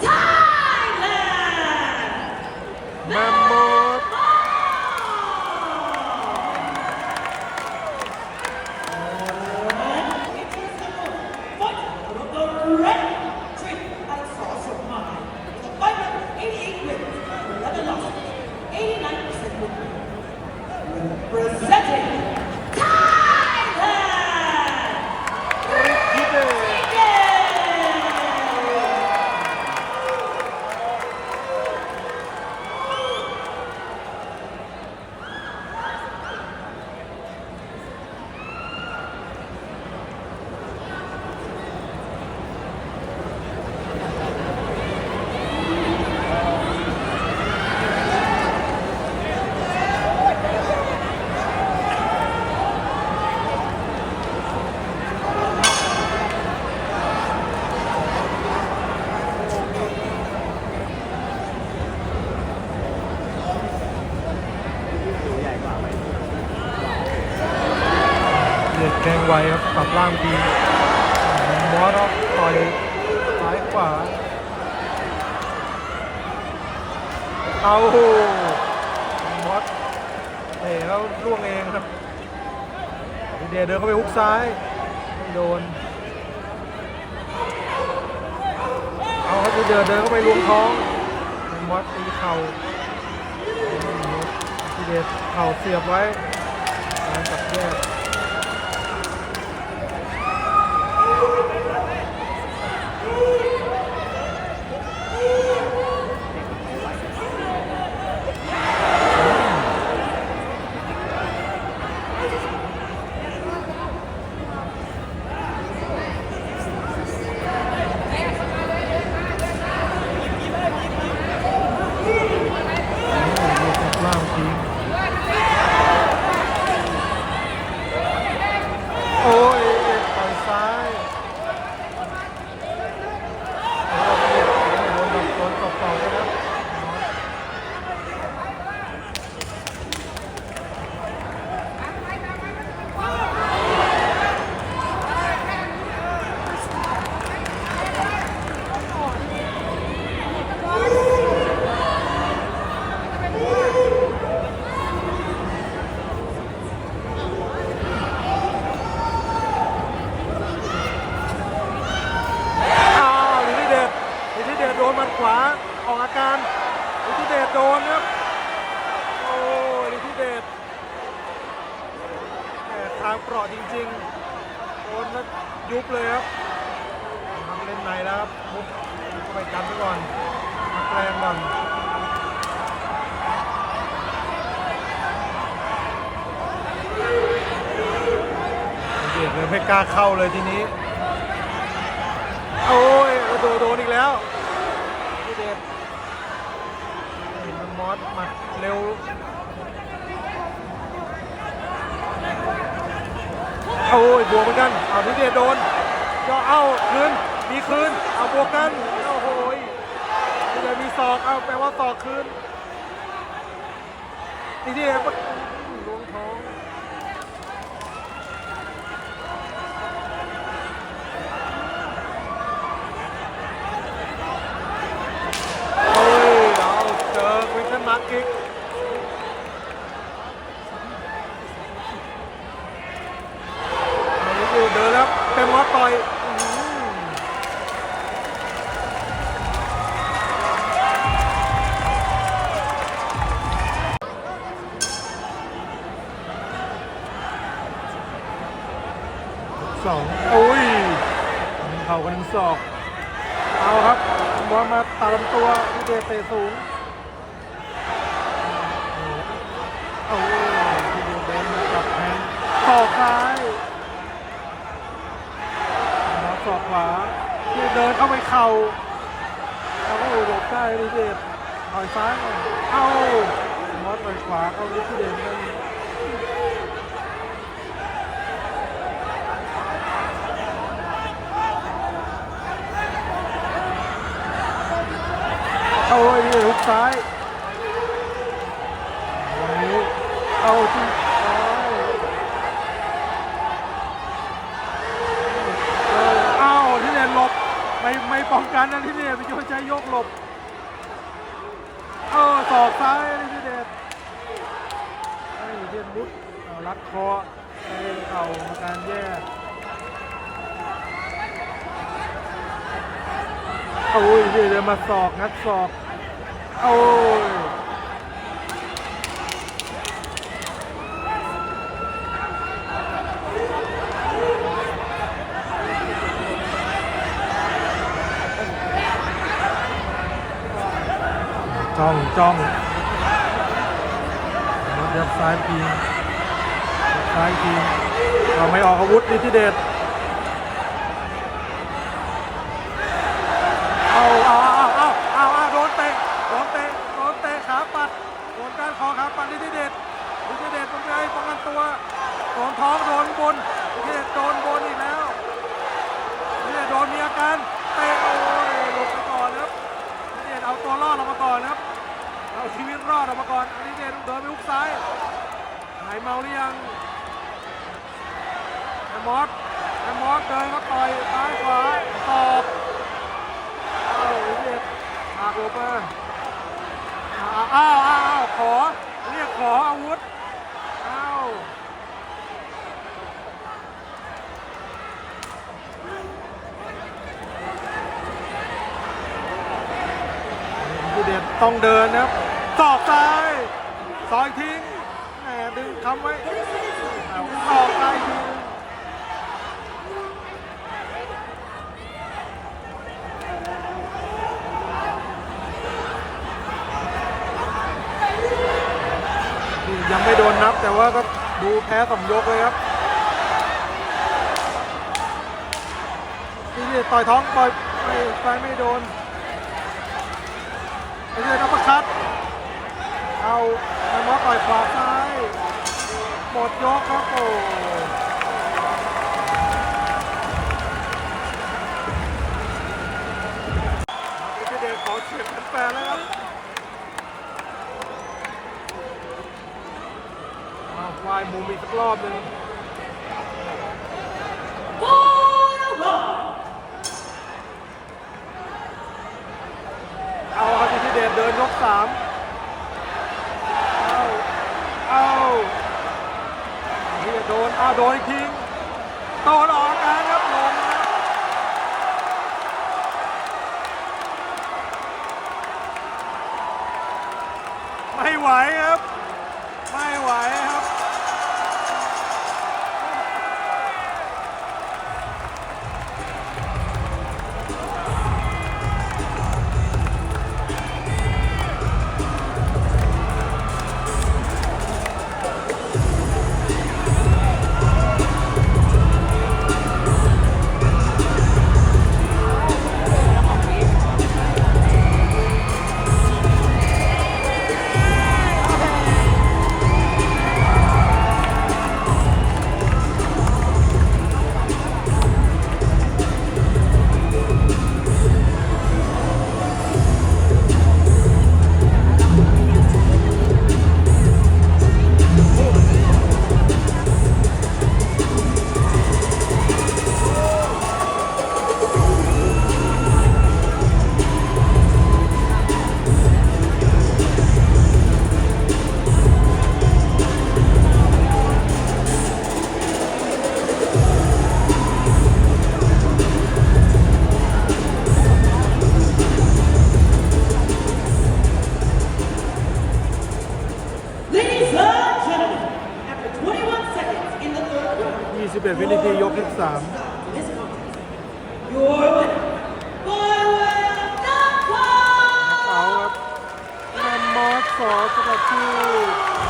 time! ไวครับปรับร่างดีมอสครับต่อยซ้ายขวาเอามอสเตะแล้วล่วงเองครับทีเดียเดินเข้าไปฮุกซ้ายไม่โดนเอาครับทีเดียเดินเข้าไปลวงท้องมอสตีเข่าทีเดียเข่าเสียบไว้การจับแยกกับล่างทิ้งโอ้ยต่อยซ้ายโอ้ยโดนดับโดนตบเป่าไปแล้วอ้าวลิทิเดชลิทิเดชโดนหมัดขวาออกอาการลิทิเดชโดนครับ โอ้ยลิทิเดชแหม่ทางเปราะจริงๆโดนแล้วยุบเลยครับทำเล่นในแล้วครับมุดเข้าไปกันไปก่อนพักแรงก่อนเดียดเลยไม่กล้าเข้าเลยทีนี้ โอ้ยโดนโดนอีกแล้วพี่เดชเห็นมันมอสมัดเร็ว โอ้ยบวกเหมือนกันเอาพี่เดชโดนก็เอาคืนมีคืนเอาบวกกันโอ้โหยพี่เดชมีศอกเอาแปลว่าศอกคืนพี่เดชปะลวงท้องโอ้ยเอาเจอวินเทนมาร์กิกเอาอยู่เดินแล้ว เต็มมอสต่อยอื้อหือสองโอ้ยหนึ่งเข่ากันหนึ่งศอก เอาครับบอลมาตัดลำตัวทีเดเตะสูงโอ้ยทีเดเดินมาจับแทงศอกซ้ายมา ศอกขวาทีเดินเข้าไปเข่าเอาก็หลบได้ทีเดต่อยซ้ายเอ้ามอสต่อยขวาเข้าทีเดนั่นเอาไอ้นี่หุกซ้ายวันนี้เอาที่ซ้าย ป้องกันนะที่นี่พี่โจใช้ยกหลบ เออศอกซ้ายนี่พี่เดชไอ้เทียนมุดเอารัดค อไอ้เข่ากรรมการแยกโอ้ยพี่เดินมาศอกงัดศอกโอ้ยจ้องจ้องเดี๋ยวซ้ายที ซ้ายทีเราไม่ออกอาวุธนี่ที่เด็ดเอาเอาเอาเอาเอาเอาโดนเตะโดนเตะโดนเตะขาปัดโดนการคอขาปัดลิทิเดชลิทิเดชต้องไปป้องกันตัวโดนท้องโดนบนลิทิเดชโดนบนอีกแล้วลิทิเดชโดนมีอาการเตะโอ้ยหลุดไปก่อนครับลิทิเดชเอาตัวรอดออกมาก่อนครับเอาชีวิตรอดออกมาก่อนลิทิเดชเดินไปฮุกซ้ายหายเมาหรือยัง มอสไอ้มอสเดินก็ต่อยซ้ายขวาตอบอ้าวเรียกหากลบมาอ้าวอ้าวอ้าวขอเรียกขออาวุธอ้าวผู้เด็ดต้องเดินนะครับสอกซ้ายซอยทิ้งแหมดึงคำไว้เอาสอกซ้ายทิ้ง นี่ ยังไม่โดนนับแต่ว่าก็ดูแพ้สองยกเลยครับนี่ต่อยท้องต่อยไม่ไปไม่โดนไอ้เรื่องนับประคัดเอาไอ้มอต่อยขวาซ้ายหมดยกครับโอ้เด็กขอเฉียบแฟนแล้วครับ อ้า ววายมุมอีกสักรอบหนึ่งเอาครับอิทธิเดชเดินยกสามเอาเอาเฮียโดนเอาโดนอีกทีโดนออกอการครับลง สามเอาครับแมนมอสสอสำหรับที่